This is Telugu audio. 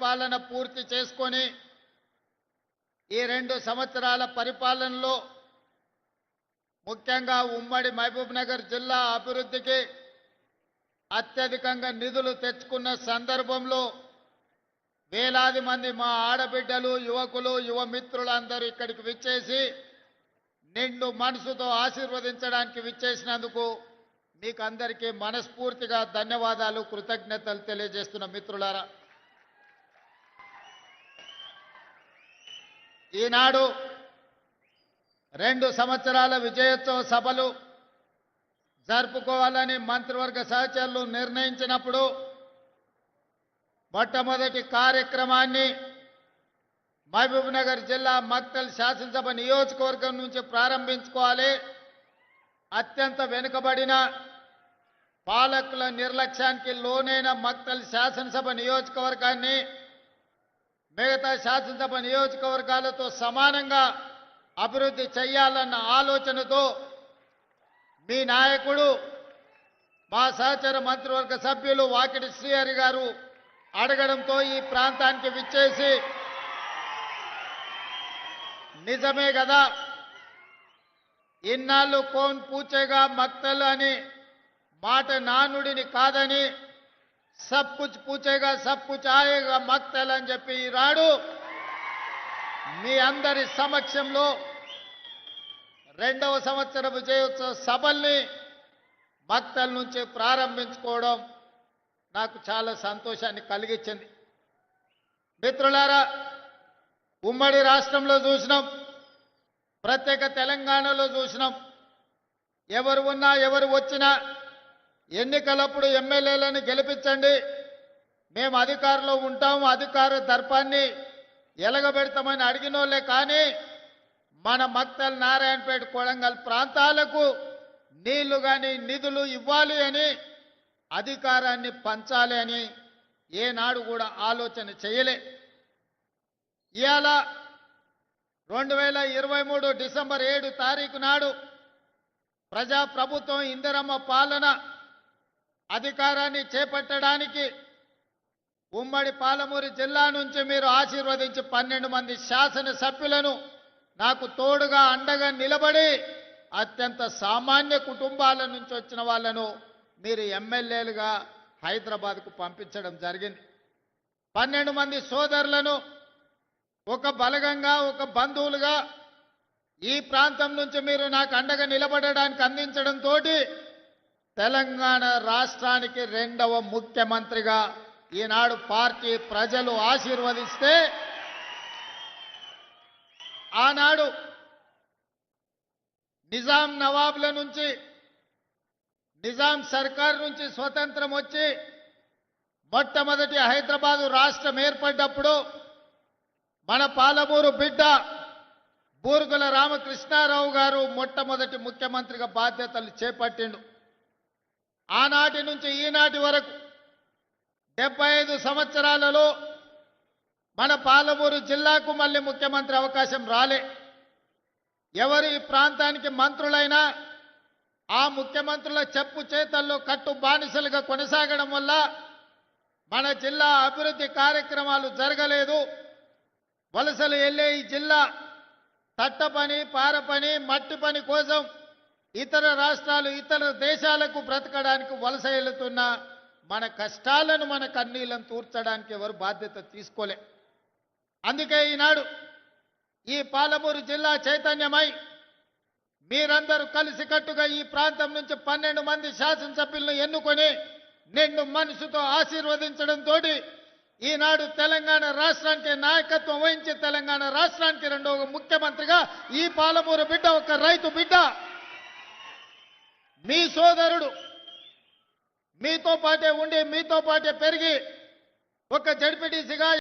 పరిపాలన పూర్తి చేసుకొని ఈ రెండు సంవత్సరాల పరిపాలనలో ముఖ్యంగా ఉమ్మడి మహబూబ్ నగర్ జిల్లా అభివృద్ధికి అత్యధికంగా నిధులు తెచ్చుకున్న సందర్భంలో వేలాది మంది మా ఆడబిడ్డలు యువకులు యువ మిత్రులందరూ ఇక్కడికి విచ్చేసి నిండు మనసుతో ఆశీర్వదించడానికి విచ్చేసినందుకు మీకు అందరికీ మనస్ఫూర్తిగా ధన్యవాదాలు కృతజ్ఞతలు తెలియజేస్తున్న మిత్రులారా. ఈనాడు రెండు సంవత్సరాల విజయోత్సవ సభలు జరుపుకోవాలని మంత్రివర్గ సహచరులు నిర్ణయించినప్పుడు మొట్టమొదటి కార్యక్రమాన్ని మహబూబ్ నగర్ జిల్లా మక్తల్ శాసనసభ నియోజకవర్గం నుంచి ప్రారంభించుకోవాలి. అత్యంత వెనుకబడిన పాలకుల నిర్లక్ష్యానికి లోనైన మక్తల్ శాసనసభ నియోజకవర్గాన్ని మిగతా శాసనసభ నియోజకవర్గాలతో సమానంగా అభివృద్ధి చేయాలన్న ఆలోచనతో మీ నాయకుడు మా సహచర మంత్రివర్గ సభ్యులు వాకిటి శ్రీహరి గారు అడగడంతో ఈ ప్రాంతానికి విచ్చేసి నిజమే కదా ఇన్నాళ్ళు కోన్ పూచేగా మక్తలు అని మాట నానుడిని కాదని సబ్ కుచ్ పూచేగా సబ్ కుచ్ ఆయేగా మక్తల్ అని చెప్పి రాడు మీ అందరి సమక్షంలో రెండవ సంవత్సర విజయోత్సవ సభల్ని మక్తల్ నుంచి ప్రారంభించుకోవడం నాకు చాలా సంతోషాన్ని కలిగించింది. మిత్రులారా ఉమ్మడి రాష్ట్రంలో చూసినాం ప్రత్యేక తెలంగాణలో చూసినాం. ఎవరు ఉన్నా ఎవరు వచ్చినా ఎన్నికలప్పుడు ఎమ్మెల్యేలను గెలిపించండి. మేము అధికారంలో ఉంటాము అధికార దర్పాన్ని ఎలగబెడతామని అడిగినోళ్ళే కానీ మన మక్తల్ నారాయణపేట కొడంగల్ ప్రాంతాలకు నీళ్ళు కానీ నిధులు ఇవ్వాలి అని అధికారాన్ని పంచాలి అని ఏనాడు కూడా ఆలోచన చేయలే. ఇవాళ రెండు వేల ఇరవై మూడు డిసెంబర్ ఏడు తారీఖు నాడు ప్రజాప్రభుత్వం ఇందిరమ్మ పాలన అధికారాన్ని చేపట్టడానికి ఉమ్మడి పాలమూరు జిల్లా నుంచి మీరు ఆశీర్వదించి పన్నెండు మంది శాసనసభ్యులను నాకు తోడుగా అండగా నిలబడి అత్యంత సామాన్య కుటుంబాల నుంచి వచ్చిన వాళ్ళను మీరు ఎమ్మెల్యేలుగా హైదరాబాద్కు పంపించడం జరిగింది. పన్నెండు మంది సోదరులను ఒక బలగంగా ఒక బంధువులుగా ఈ ప్రాంతం నుంచి మీరు నాకు అండగా నిలబడడానికి అందించడంతో తెలంగాణ రాష్ట్రానికి రెండవ ముఖ్యమంత్రిగా ఈనాడు పార్టీ ప్రజలు ఆశీర్వదిస్తే ఆనాడు నిజాం నవాబుల నుంచి నిజాం సర్కార్ నుంచి స్వతంత్రం వచ్చి మొట్టమొదటి హైదరాబాదు రాష్ట్రం ఏర్పడ్డప్పుడు మన పాలమూరు బిడ్డ బూరుగుల రామకృష్ణారావు గారు మొట్టమొదటి ముఖ్యమంత్రిగా బాధ్యతలు చేపట్టిండు. ఆనాటి నుంచి ఈనాటి వరకు డెబ్బై ఐదు సంవత్సరాలలో మన పాలమూరు జిల్లాకు మళ్ళీ ముఖ్యమంత్రి అవకాశం రాలే. ఎవరు ఈ ప్రాంతానికి మంత్రులైనా ఆ ముఖ్యమంత్రుల చెప్పు చేతల్లో కట్టు బానిసలుగా కొనసాగడం వల్ల మన జిల్లా అభివృద్ధి కార్యక్రమాలు జరగలేదు. వలసలు వెళ్ళే ఈ జిల్లా తట్ట పని పార పని మట్టి పని కోసం ఇతర రాష్ట్రాలు ఇతర దేశాలకు బ్రతకడానికి వలస వెళుతున్న మన కష్టాలను మన కన్నీళ్ళను తూర్చడానికి ఎవరు బాధ్యత తీసుకోలే. అందుకే ఈనాడు ఈ పాలమూరు జిల్లా చైతన్యమై మీరందరూ కలిసికట్టుగా ఈ ప్రాంతం నుంచి పన్నెండు మంది శాసనసభ్యులను ఎన్నుకొని నిండు మనసుతో ఆశీర్వదించడంతో ఈనాడు తెలంగాణ రాష్ట్రానికి నాయకత్వం వహించి తెలంగాణ రాష్ట్రానికి రెండవ ముఖ్యమంత్రిగా ఈ పాలమూరు బిడ్డ ఒక రైతు బిడ్డ. మీ సోదరుడు మీతో పాటే ఉండి మీతో పాటే పెరిగి ఒక జడ్పీటీసీగా